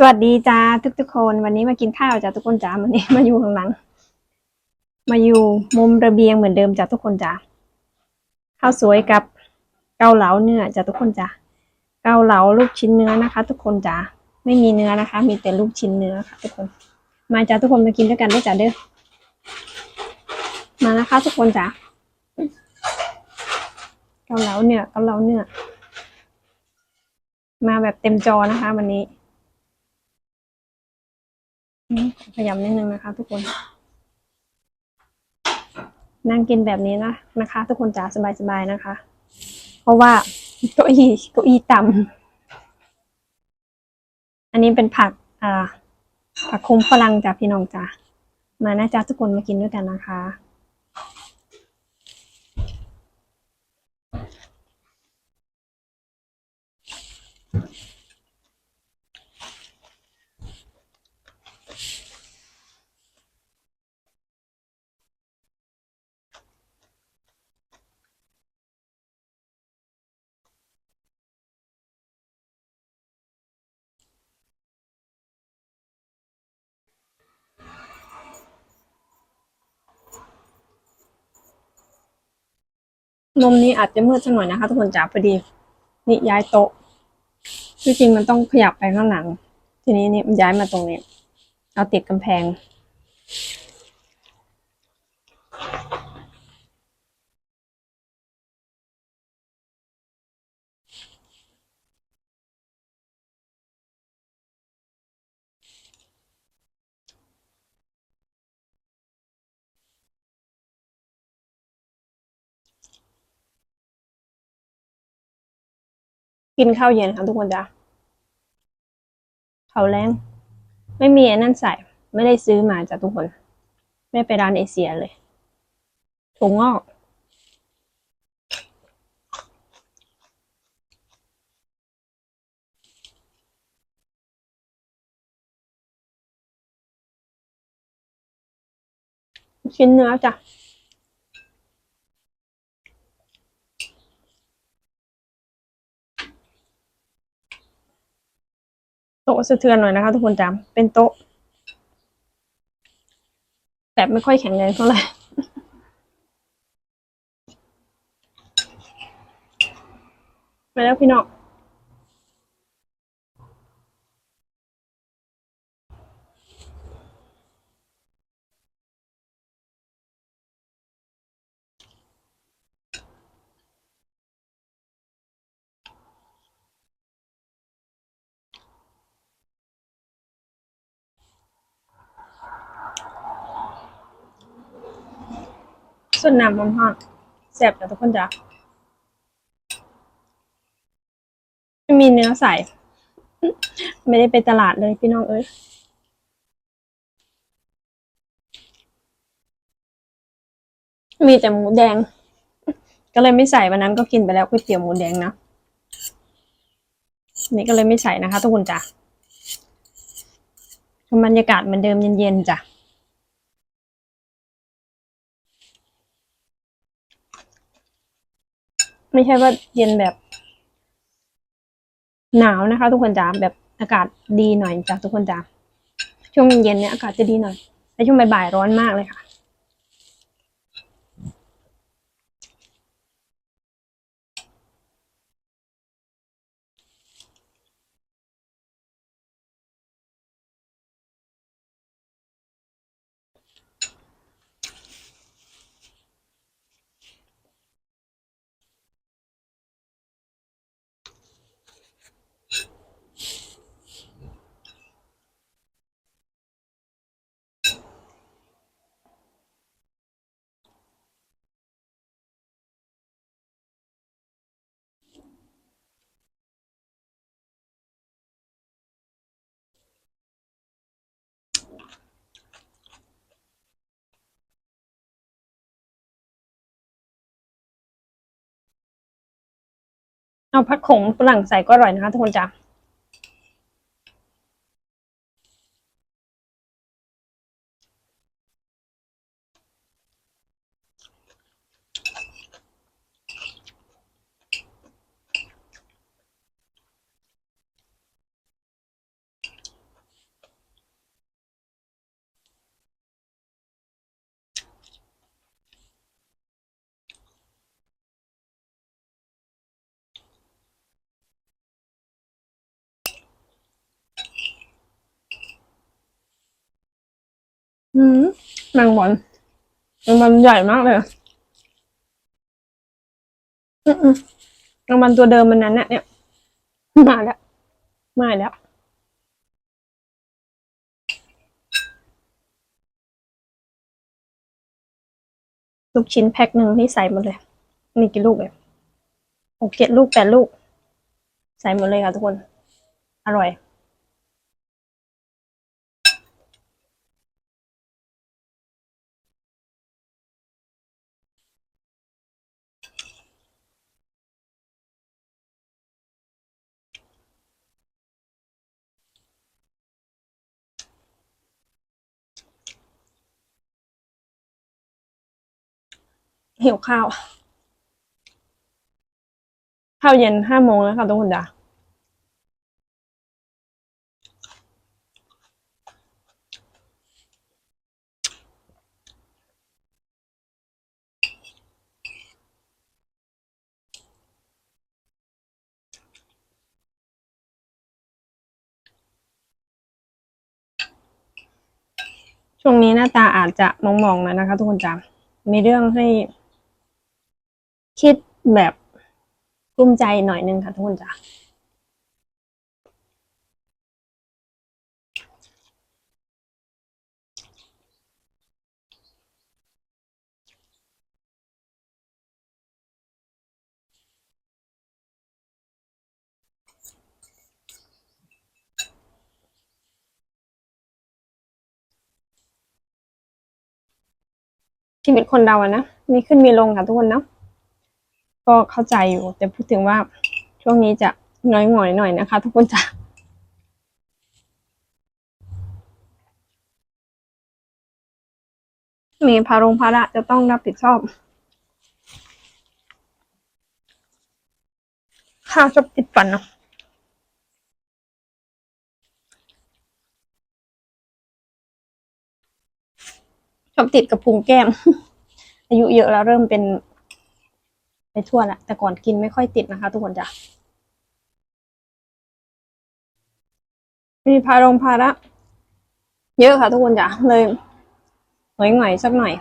สวัสดีจ้าทุกทุกคนวันนี้มากินข้าวจ้าทุกคนจ้าวันนี้มาอยู่ข้างหลัง มาอยู่มุมระเบียงเหมือนเดิมจ้าทุกคนจ้าข้าวสวยกับเกาเหลาเนื้อจ้าทุกคนจ้าเกาเหลาลูกชิ้นเนื้อนะคะ ทุกคนจ้าไม่มีเนื้อนะคะ มีแต่ลูกชิ้นเนื้อค่ะ ทุกคน มาจ้าทุกคนมากินด้วยกันด้วยจ้าเด้อมานะคะ ทุกคนจ้าเกาเหลาเนื้อเกาเหลาเนื้อมาแบบเต็มจอนะคะ วันนี้ ขยำนิดนึงนะคะ ทุกคน นั่งกินแบบนี้นะนะคะ ทุกคนจ๋าสบายๆนะคะ เพราะว่าเก้าอี้เก้าอี้ต่ำอันนี้เป็นผัก อ่า ผักคุ้มฝรั่งจากพี่น้องจ้ามานะจ๊ะทุกคนมากินด้วยกันนะคะ มุมนี้อาจจะมืดสักหน่อยนะคะ ทุกคนจ๋าพอดี นี่ย้ายโต๊ะที่จริงมันต้องขยับไปข้างหลัง ทีนี้นี่มันย้ายมาตรงนี้ เอาติดกำแพง กินข้าวเย็นค่ะทุกคนจ้ะเขาแรงไม่มีไอ้นั่นใส่ ไม่ได้ซื้อมาจ้ะทุกคน ไม่ไปร้านเอเชียเลยถั่วงอก ชิ้นเนื้อจ้ะ ต๊ะสะเทือนหน่อยนะคะ ทุกคนจำเป็นโต๊ะ แบบไม่ค่อยแข็งแรงเท่าไหร่ไปแล้วพี่น้อง ส่วนน้ำมันฮอดแซ่บจ้ะทุกคนจ้ะไม่มีเนื้อใส่ ไม่ได้ไปตลาดเลยพี่น้องเอ้ยมีแต่หมูแดง ก็เลยไม่ใส่วันนั้นก็กินไปแล้วก๋วยเตี๋ยวหมูแดงนะนี่ก็เลยไม่ใส่นะคะ ทุกคนจ้ะบรรยากาศเหมือนเดิมเย็นๆจ้ะ ไม่ใช่ว่าเย็นแบบ หนาวนะคะ ทุกคนจ้าแบบอากาศดีหน่อยจ้ะทุกคนจ้าช่วงเย็นเนี่ยอากาศจะดีหน่อยแต่ช่วงบ่ายๆร้อนมากเลยค่ะ เอาผักขมฝรั่งใส่ก็อร่อยนะคะทุกคนจ้ะาแมงวันแมงวันใหญ่มากเลยอืมแมงวันตัวเดิมมันนั้นเนี่ยเนี่ย มาแล้ว มาแล้ว ลูกชิ้นแพ็คหนึ่งนี่ใส่หมดเลยนี่กี่ลูกเนี่ยหกเจ็ดลูกแปดลูก ใส่หมดเลยค่ะทุกคน อร่อย หิวข้าว ข้าวเย็นห้าโมงแล้วค่ะทุกคนจ้ะช่วงนี้หน้าตาอาจจะมองๆน่อยนะคะ ทุกคนจ้ะมีเรื่องให้ คิดแบบกลุ้มใจหน่อยนึงค่ะทุกคนจ้ะชีวิตคนเราอะนะ มีขึ้นมีลงค่ะทุกคนเนาะ ก็เข้าใจอยู่ แต่พูดถึงว่าช่วงนี้จะน้อยหงอยหน่อยนะคะ ทุกคนจ้ะมีภารงภาระจะต้องรับผิดชอบข้าวชอบติดฟันเนาะชอบติดกับพุงแก้ม อายุเยอะแล้วเริ่มเป็น ไปทั่วละแต่ก่อนกินไม่ค่อยติดนะคะ ทุกคนจ้ะมีภารงภาระ เยอะค่ะ ทุกคนจ้ะเลยหน่อยหน่อยๆสักหน่อย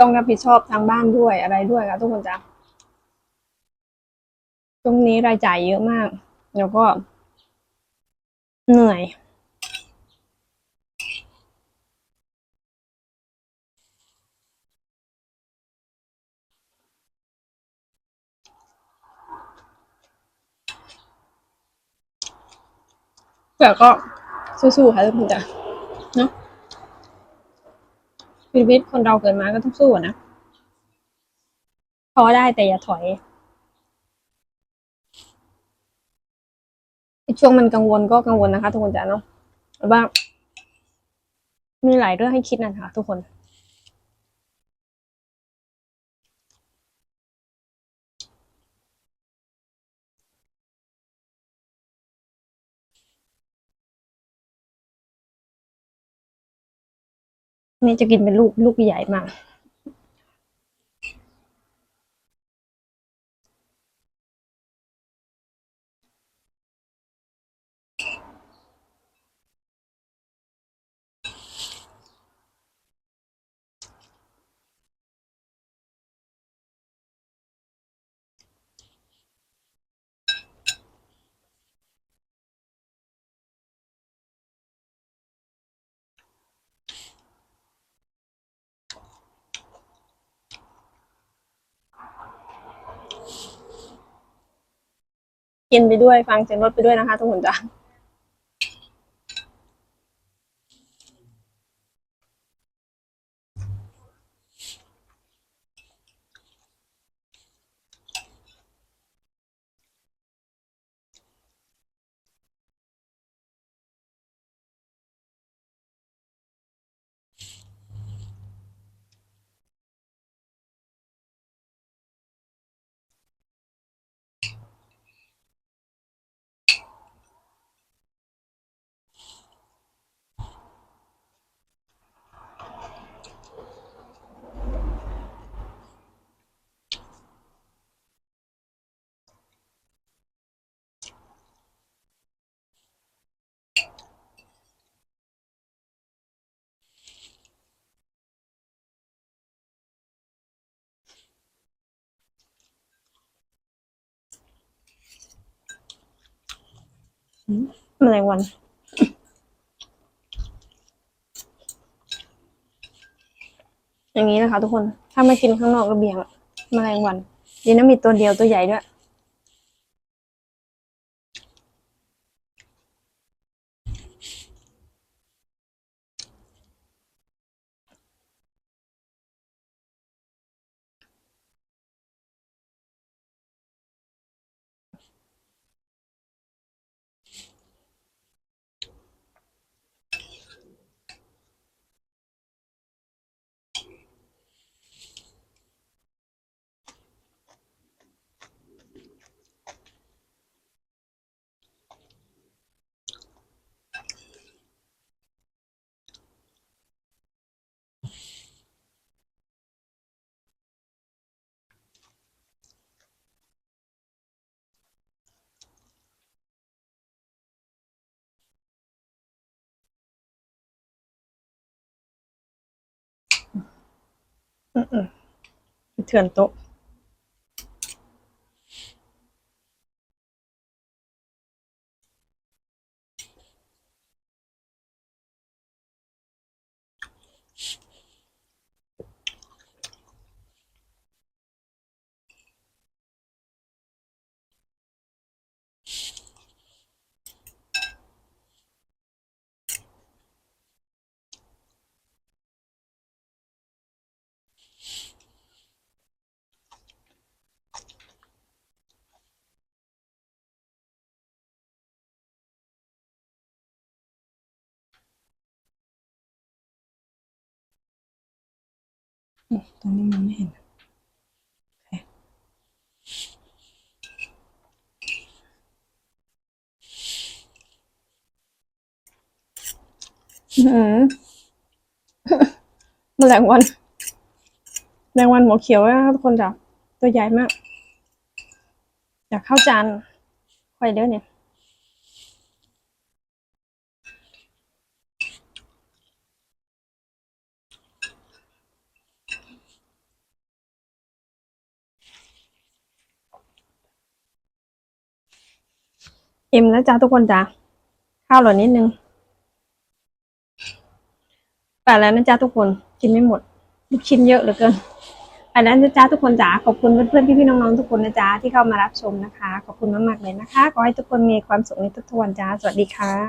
ต้องรับผิดชอบทางบ้านด้วยอะไรด้วยค่ะ ทุกคนจ้ะตรงนี้รายจ่ายเยอะมาก แล้วก็เหนื่อย แต่ก็สู้ๆค่ะทุกคนจ้ะเนาะชีวิตคนเราเกิดมาก็ต้องสู้นะท้อได้แต่อย่าถอยช่วงมันกังวลก็กังวลนะคะ ทุกคนจ้ะเนาะว่า มีหลายเรื่องให้คิดนะคะทุกคน นี่จะกินเป็นลูกลูกใหญ่มาก กินไปด้วยฟังเสียงรถไปด้วยนะคะทุกคนจ้า แมลงวัน อย่างนี้นะคะ ทุกคน ถ้าไม่กินข้างนอกระเบียงมะแมลงวันดีนะมีตัวเดียวตัวใหญ่ด้วย เถื่อนโต๊ะ ตอนนี้มันไม่เห็นอืมแมลงวันแมลงวันหัวเขียวนะครับทุกคนจ้ะตัวใหญ่มาก อยากเข้าจานค่อยเด้อเนี่ย เอ็มแล้วจ้าทุกคนจ้าข้าวหล่านิดนึงไปแล้วนะจ้าทุกคนกินไม่หมด ลูกชิ้นเยอะเหลือเกินไปแล้วนะจ้าทุกคนจ้าขอบคุณเพื่อนๆพี่ๆน้องๆทุกคนนะจ๊ะที่เข้ามารับชมนะคะ ขอบคุณมากๆเลยนะคะ ขอให้ทุกคนมีความสุขในทุกๆวันจ้าสวัสดีค่ะ